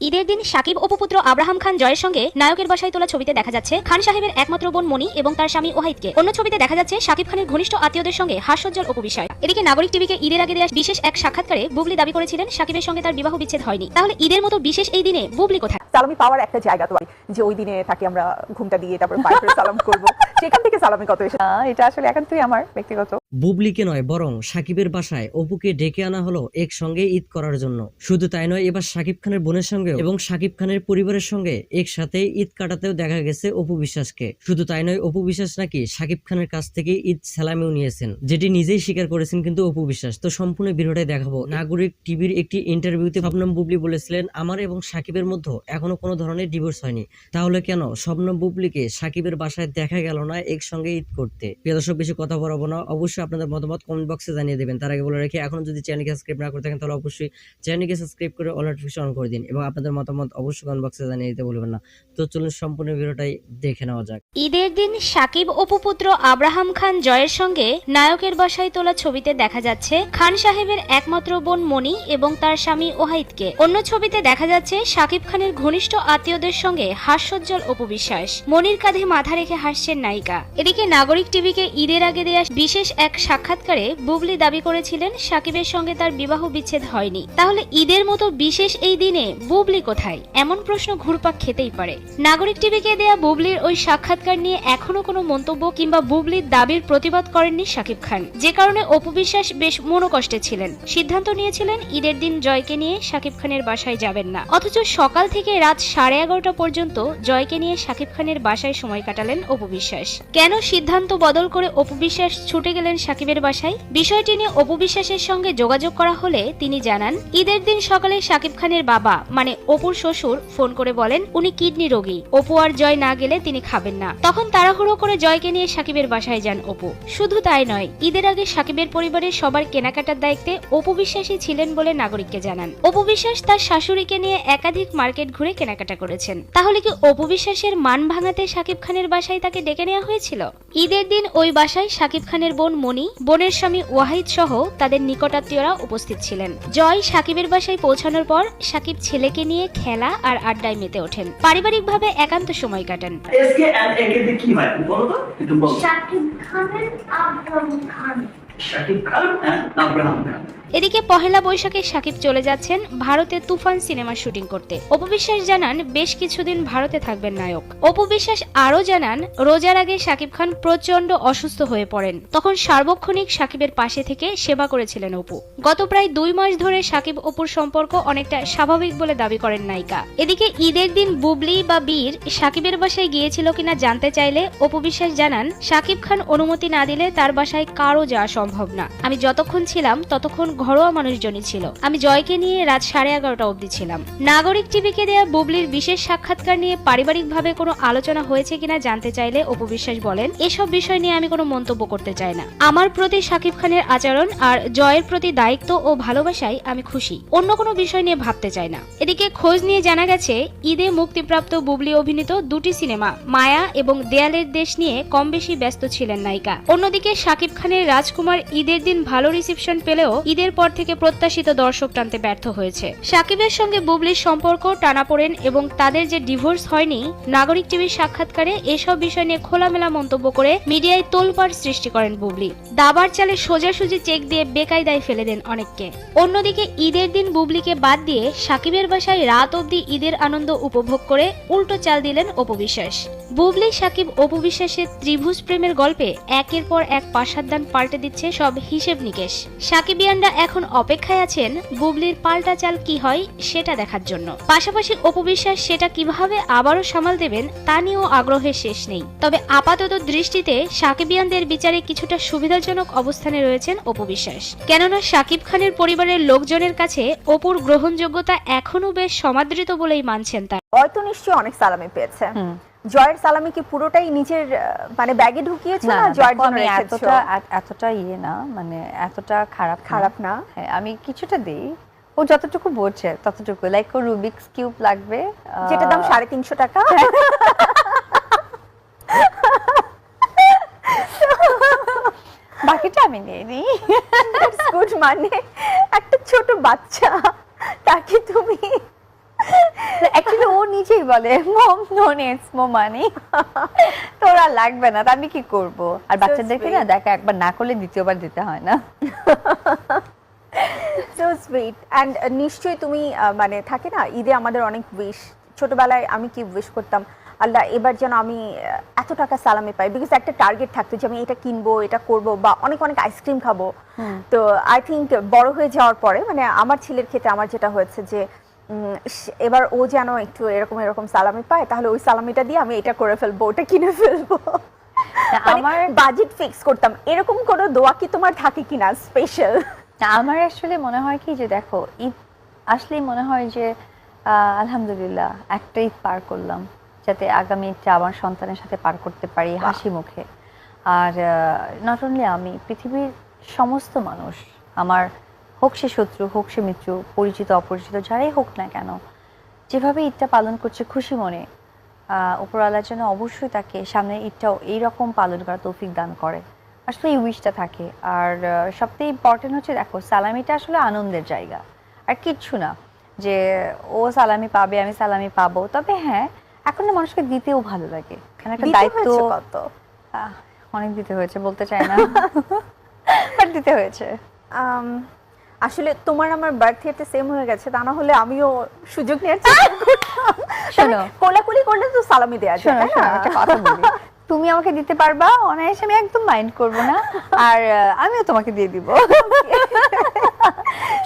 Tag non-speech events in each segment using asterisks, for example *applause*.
ঈদের দিন সাকিব অপুপুত্র আব্রাহাম খান জয়ের সঙ্গে নায়কের বাসায় তোলা ছবিতে দেখা যাচ্ছে খান সাহেবের একমাত্র বোন মনি এবং তার স্বামী ওহাইদকে অন্য ছবিতে দেখা যাচ্ছে সাকিব খানের ঘনিষ্ঠ আত্মীয়দের সঙ্গে হাস্যোজ্জ্বল অপু বিষয়। এদিকে নাগরিক টিভিকে ঈদের আগে দেওয়া বিশেষ এক সাক্ষাৎকারে বুবলি দাবি করেছিলেন সাকিবের সঙ্গে তার বিবাহ বিচ্ছেদ হয়নি। তাহলে ঈদের মতো বিশেষ এই দিনে বুবলি কোথায়? সালামি পাওয়ার একটা জায়গা তো আছে, যে ওই দিনে তাকে আমরা ঘুমটা দিয়ে তারপর সালাম করব। সেখান থেকে সালামি কত এসে এটা আসলে এখন একান্তই আমার ব্যক্তিগত বুবলিকে নয়, বরং সাকিবের বাসায় অপুকে ডেকে আনা হলো একসঙ্গে ঈদ করার জন্য। শুধু তাই নয়, এবার সাকিব খানের বোনের সঙ্গে এবং সাকিব খানের পরিবারের সঙ্গে একসাথে ঈদ কাটাতেও দেখা গেছে অপু বিশ্বাসকে। শুধু তাই নয়, অপু বিশ্বাস নাকি সাকিব খানের কাছ থেকে ঈদ সালামিও নিয়েছেন, যেটি নিজেই স্বীকার করেছেন কিন্তু অপু বিশ্বাস। তো সম্পূর্ণ ভিডিওটাই দেখাবো। নাগরিক টিভির একটি ইন্টারভিউতে শবনম বুবলি বলেছিলেন, আমার এবং সাকিবের মধ্যে এখনও কোনো ধরনের ডিভোর্স হয়নি। তাহলে কেন শবনম বুবলিকে সাকিবের বাসায় দেখা গেল না একসঙ্গে ঈদ করতে? প্রিয় দর্শক, বেশি কথা বলব না। অবশ্যই আপনাদের মতামত কমেন্ট বক্সে জানিয়ে দেবেন। তার আগে বলে রাখি, এখন যদি চ্যানেলকে সাবস্ক্রাইব না করে থাকেন, তাহলে অবশ্যই চ্যানেলকে সাবস্ক্রাইব করে অল নোটিফিকেশন অন করে দিন এবং আপনাদের মতামত অবশ্যই কমেন্ট বক্সে জানিয়ে দিতে ভুলবেন না। তো চলুন সম্পূর্ণ ভিডিওটাই দেখে নেওয়া যাক। ঈদের দিন সাকিব অপুপুত্র আব্রাহাম খান জয়ের সঙ্গে নায়কের বাসায় তোলা ছবিতে দেখা যাচ্ছে খান সাহেবের একমাত্র বোন মনি এবং তার স্বামী ওহাইদকে। অন্য ছবিতে দেখা যাচ্ছে সাকিব খানের ঘনিষ্ঠ আত্মীয়দের সঙ্গে হাস্যোজ্জ্বল অপু বিশ্বাস মনির কাঁধে মাথা রেখে হাসছেন নায়িকা। এদিকে নাগরিক টিভিকে ঈদের আগে দেয়া বিশেষ এক সাক্ষাৎকারে বুবলি দাবি করেছিলেন, সাকিবের সঙ্গে তার বিবাহ বিচ্ছেদ হয়নি। তাহলে ঈদের মতো বিশেষ এই দিনে বুবলি কোথায়? এমন প্রশ্ন ঘুরপাক খেতেই পারে। নাগরিক টিভিকে দেয়া বুবলির ওই সাক্ষাৎকার নিয়ে এখনও কোনো মন্তব্য কিংবা বুবলির দাবির প্রতিবাদ করেননি সাকিব খান। যে কারণে অপু বিশ্বাস বেশ মনোকষ্টে ছিলেন। সিদ্ধান্ত নিয়েছিলেন, ঈদের দিন জয়কে নিয়ে সাকিব খানের বাসায় যাবেন না। অথচ সকাল থেকে রাত সাড়ে এগারোটা পর্যন্ত জয়কে নিয়ে সাকিব খানের বাসায় সময় কাটালেন অপু বিশ্বাস কেন সিদ্ধান্ত বদল করে অপু বিশ্বাস ছুটে গেলেন সাকিবের বাসায়। বিষয়টি নিয়ে অপু বিশ্বাসের সঙ্গে যোগাযোগ করা হলে তিনি জানান, ঈদের দিন সকালে সাকিব খানের বাবা মানে অপুর শ্বশুর, ফোন করে বলেন, উনি কিডনি রোগী। অপু আর জয় না গেলে তিনি খাবেন না। তখন তাড়াহুড়ো করে জয়কে নিয়ে সাকিবের বাসায় যান অপু। শুধু তাই নয়, ঈদের আগে সাকিবের পরিবারের সবার কেনাকাটার দায়িত্বে অপু বিশ্বাসী ছিলেন বলে নাগরিককে জানান। অপু বিশ্বাস তার শাশুড়িকে নিয়ে একাধিক মার্কেট ঘুরে কেনাকাটা করেছেন। তাহলে কি অপু বিশ্বাসের মান ভাঙাতে সাকিব খানের বাসায় তাকে ডেকে নেওয়া হয়েছিল? ঈদের দিন ওই বাসায় সাকিব খানের বোন মনি বোনের স্বামী ওয়াহিদ সহ তাদের নিকটাত্মীয়রা উপস্থিত ছিলেন। জয় সাকিবের বাসায় পৌঁছানোর পর সাকিব ছেলেকে নিয়ে খেলা আর আড্ডায় মেতে ওঠেন। পারিবারিকভাবে একান্ত সময় কাটান। হয়? শাকিব খানের আব্রাম খান। এদিকে পহেলা বৈশাখে সাকিব চলে যাচ্ছেন ভারতে তুফান সিনেমা শুটিং করতে। অপু বিশ্বাস জানান, বেশ কিছুদিন ভারতে থাকবেন নায়ক। অপু বিশ্বাস আরও জানান, রোজার আগে সাকিব খান প্রচণ্ড অসুস্থ হয়ে পড়েন। তখন সার্বক্ষণিক সাকিবের পাশে থেকে সেবা করেছিলেন অপু। গত প্রায় দুই মাস ধরে সাকিব অপুর সম্পর্ক অনেকটা স্বাভাবিক বলে দাবি করেন নায়িকা। এদিকে ঈদের দিন বুবলি বা বীর সাকিবের বাসায় গিয়েছিল কিনা জানতে চাইলে অপু বিশ্বাস জানান সাকিব খান অনুমতি না দিলে তার বাসায় কারও যাওয়া সম্ভব না। আমি যতক্ষণ ছিলাম, ততক্ষণ ঘরোয়া মানুষজনই ছিল। আমি জয়কে নিয়ে রাত সাড়ে এগারোটা অবধি ছিলাম। নাগরিক টিভিকে দেয়া বুবলির বিশেষ সাক্ষাৎকার নিয়ে পারিবারিকভাবে কোনো আলোচনা হয়েছে কিনা জানতে চাইলে অপু বিশ্বাস বলেন, এসব বিষয় নিয়ে আমি কোনো মন্তব্য করতে চাই না। আমার প্রতি সাকিব খানের আচরণ আর জয়ের প্রতি দায়িত্ব ও ভালোবাসায় আমি খুশি। অন্য কোনো বিষয় নিয়ে ভাবতে চাই না। এদিকে খোঁজ নিয়ে জানা গেছে, ঈদে মুক্তিপ্রাপ্ত বুবলি অভিনীত দুটি সিনেমা, মায়া এবং দেয়ালের দেশ নিয়ে কম বেশি ব্যস্ত ছিলেন নায়িকা। অন্যদিকে সাকিব খানের রাজকুমার ঈদের দিন ভালো রিসেপশন পেলেও ঈদের পর থেকে প্রত্যাশিত দর্শক টানতে ব্যর্থ হয়েছে। সাকিবের সঙ্গে বুবলির সম্পর্ক টানাপোড়েন এবং তাদের যে ডিভোর্স হয়নি, নাগরিক টিভির সাক্ষাৎকারে এসব বিষয় নিয়ে খোলামেলা মন্তব্য করে মিডিয়ায় তোলপাড় সৃষ্টি করেন বুবলি। দাবার চালে সোজাসুজি চেক দিয়ে বেকায়দায় ফেলে দেন অনেককে। অন্যদিকে ঈদের দিন বুবলিকে বাদ দিয়ে সাকিবের বাসায় রাত অবধি ঈদের আনন্দ উপভোগ করে উল্টো চাল দিলেন অপবিশ্বাস বুবলি, সাকিব অপবিশ্বাসের ত্রিভুজ প্রেমের গল্পে একের পর এক পাশাদান পাল্টে দিচ্ছে সব হিসেব নিকেশ। সাকিবিয়ানরা এখন অপেক্ষায় আছেন বুবলির পাল্টা চাল কি হয় সেটা দেখার জন্য। পাশাপাশি অপবিশ্বাস সেটা কীভাবে আবারও সামাল দেবেন তা নিয়েও আগ্রহের শেষ নেই। তবে আপাতত দৃষ্টিতে সাকিবিয়ানদের বিচারে কিছুটা সুবিধাজনক অবস্থানে রয়েছেন অপবিশ্বাস কেননা সাকিব খানের পরিবারের লোকজনের কাছে অপুর গ্রহণযোগ্যতা এখনও বেশ সমাদৃত বলেই মানছেন তার। হয়তো নিশ্চয়ই অনেক সালামি পেয়েছে। জয়ের সালামি কি পুরোটাই নিজের মানে ব্যাগে ঢুকিয়েছো না জয়ের জন্য এতটা এতটা ইয়ে না মানে এতটা খারাপ খারাপ না? হ্যাঁ আমি কিছুটা দেই। ও যতটুকু বোঝে ততটুকু। লাইক ও রুবিক্স কিউব লাগবে যেটা দাম সাড়ে তিনশো টাকা। বাকিটা আমি নিয়ে নিই। গুড মানে একটা ছোট বাচ্চা তাকে তুমি অ্যাকচুয়ালি ও নিজেই বলে মম নো নেটস মো মানি তোরা লাগবে না তা আমি কি করব? আর বাচ্চাদেরকে না দেখা একবার না করলে দ্বিতীয়বার দিতে হয় না। সো সুইট অ্যান্ড নিশ্চয়ই তুমি মানে থাকে না ঈদে আমাদের অনেক উইশ ছোটবেলায় আমি কি উইশ করতাম আল্লাহ এবার যেন আমি এত টাকা সালামি পাই। বিকজ একটা টার্গেট থাকতো যে আমি এটা কিনবো এটা করব বা অনেক অনেক আইসক্রিম খাব। তো আই থিঙ্ক বড় হয়ে যাওয়ার পরে মানে আমার ছেলের ক্ষেত্রে আমার যেটা হয়েছে যে এবার ও যেন একটু এরকম এরকম সালামি পায় তাহলে ওই সালামিটা দিয়ে আমি এটা করে ফেলব ওটা কিনে ফেলব। আমার আমার বাজেট ফিক্স করতাম। এরকম কোনো দোয়া কি তোমার থাকে কিনা স্পেশাল আমার আসলে মনে হয় কি যে দেখো ঈদ আসলেই মনে হয় যে আলহামদুলিল্লাহ একটা ঈদ পার করলাম যাতে আগামী ঈদটা আমার সন্তানের সাথে পার করতে পারি হাসি মুখে। আর নট অনলি আমি পৃথিবীর সমস্ত মানুষ আমার হোক সে শত্রু হোক সে মিত্র পরিচিত অপরিচিত যারাই হোক না কেন যেভাবে ঈদটা পালন করছে খুশি মনে উপরওয়ালার জন্য অবশ্যই তাকে সামনের ঈদটাও এইরকম পালন করা তৌফিক দান করে। আসলে এই উইশটা থাকে। আর সবথেকে ইম্পর্টেন্ট হচ্ছে দেখো সালামিটা আসলে আনন্দের জায়গা। আর কিচ্ছু না যে ও সালামি পাবে আমি সালামি পাবো। তবে হ্যাঁ এখন না মানুষকে দিতেও ভালো লাগে। কারণ একটা দায়িত্ব কত? অনেক দিতে হয়েছে বলতে চাই না। *laughs* বাট দিতে হয়েছে। আসলে তোমার আমার বার্থ ইয়ারটা সেম হয়ে গেছে তা না হলে আমিও সুযোগ নিয়ে চেষ্টা *laughs* করতাম। শোনো। কোলাকুলি করলে তো সালামি দেয়া যায় তাই না? একটা কথা বলি। তুমি আমাকে দিতে পারবা অনায়াসে আমি একদম মাইন্ড করব না। আর আমিও তোমাকে দিয়ে দিব। *laughs*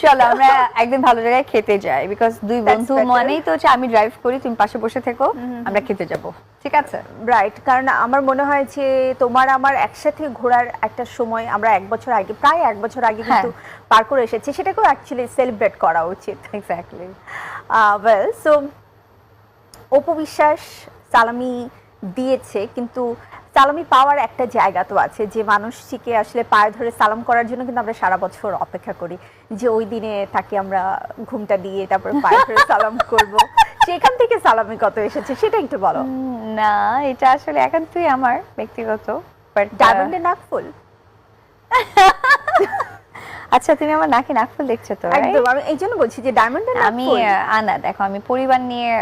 চলো আমরা একদিন ভালো জায়গায় খেতে যাই বিকজ দুই বন্ধু. মানেই তো হচ্ছে আমি ড্রাইভ করি তুমি পাশে বসে থেকো আমরা খেতে যাব। ঠিক আছে? রাইট কারণ আমার মনে হয় যে তোমার আমার একসাথে ঘোরার একটা সময় আমরা এক বছর আগে প্রায় এক বছর আগে কিন্তু পার করে এসেছি সেটাকেও অ্যাকচুয়ালি সেলিব্রেট করা উচিত। Exactly well so Apu Biswas সালামি দিয়েছে কিন্তু সালামি পাওয়ার একটা জায়গা তো আছে যে মানুষটিকে আসলে পায়ে ধরে সালাম করার জন্য কিন্তু আমরা সারা বছর অপেক্ষা করি যে ওই দিনে তাকে আমরা ঘুমটা দিয়ে তারপরে পায়ে ধরে *laughs* সালাম করব। সেখান থেকে সালামি কত এসেছে সেটা একটু বলো। না এটা আসলে একান্তই আমার ব্যক্তিগত বাট ডায়মন্ডের নাক ফুল। *laughs* আচ্ছা তুমি আমার নাকে নাকফুল দেখছ তো একদম আমি এই জন্য বলছি যে ডায়মন্ডের নাক আমি ফুল। আনা দেখো আমি পরিবার নিয়ে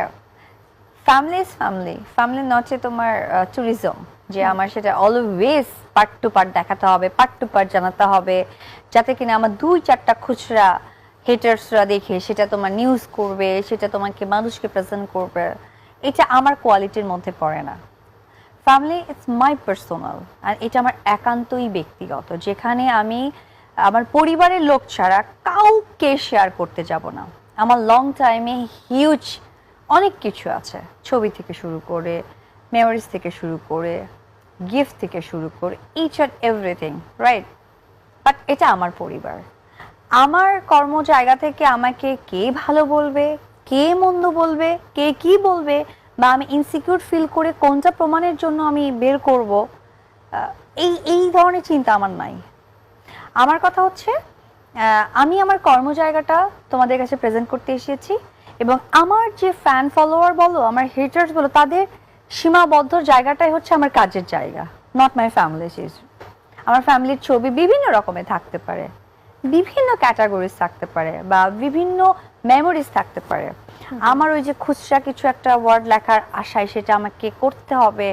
ফ্যামিলি ইজ ফ্যামিলি ফ্যামিলি নচে তোমার ট্যুরিজম যে আমার সেটা অলওয়েজ পার্ট টু পার্ট দেখাতে হবে পার্ট টু পার্ট জানাতে হবে, যাতে কিনা আমার দুই চারটা খুচরা হেটার্সরা দেখে সেটা তোমার নিউজ করবে, সেটা তোমাকে মানুষকে প্রেজেন্ট করবে, এটা আমার কোয়ালিটির মধ্যে পড়ে না। ফ্যামিলি ইটস মাই পার্সোনাল আর এটা আমার একান্তই ব্যক্তিগত। যেখানে আমি আমার পরিবারের লোক ছাড়া কাউকে শেয়ার করতে যাব না। আমার লং টাইমে হিউজ অনেক কিছু আছে। ছবি থেকে শুরু করে মেমোরিজ থেকে শুরু করে গিফট থেকে শুরু করে each and everything right but এটা আমার পরিবার। আমার কর্ম জায়গা থেকে আমাকে কে ভালো বলবে, কে মন্দ বলবে, কে কি বলবে, বা আমি ইনসিকিউর ফিল করে কোনটা প্রমাণের জন্য আমি বের করব এই এই ধরনের চিন্তা আমার নাই। আমার কথা হচ্ছে আমি আমার কর্ম জায়গাটা তোমাদের কাছে প্রেজেন্ট করতে এসেছি, এবং আমার যে ফ্যান ফলোয়ার বলো, আমার হেটার্স বলো, তাদের সীমাবদ্ধ জায়গাটাই হচ্ছে আমার কাজের জায়গা নট মাই ফ্যামিলি আমার ফ্যামিলির ছবি বিভিন্ন রকমের থাকতে পারে বিভিন্ন ক্যাটাগরিজ থাকতে পারে বা বিভিন্ন মেমোরিজ থাকতে পারে। আমার ওই যে খুচরা কিছু একটা ওয়ার্ড লেখার আশায় সেটা আমাকে করতে হবে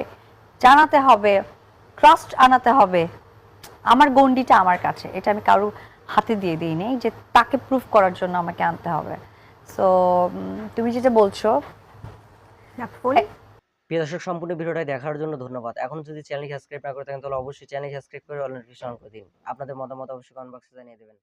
জানাতে হবে ট্রাস্ট আনাতে হবে আমার গন্ডিটা আমার কাছে। এটা আমি কারও হাতে দিয়ে দিই নেই যে তাকে প্রুফ করার জন্য আমাকে আনতে হবে। সো তুমি যেটা বলছো প্রিয় দর্শক, সম্পূর্ণ ভিডিওটা দেখার জন্য ধন্যবাদ। এখন যদি চ্যানেল সাবস্ক্রাইব না করে থাকেন, তাহলে অবশ্যই চ্যানেল সাবস্ক্রাইব করে অল নোটিফিকেশন অন করে দিন। আপনাদের মতামত অবশ্যই কমেন্ট বক্সে জানিয়ে দেবেন।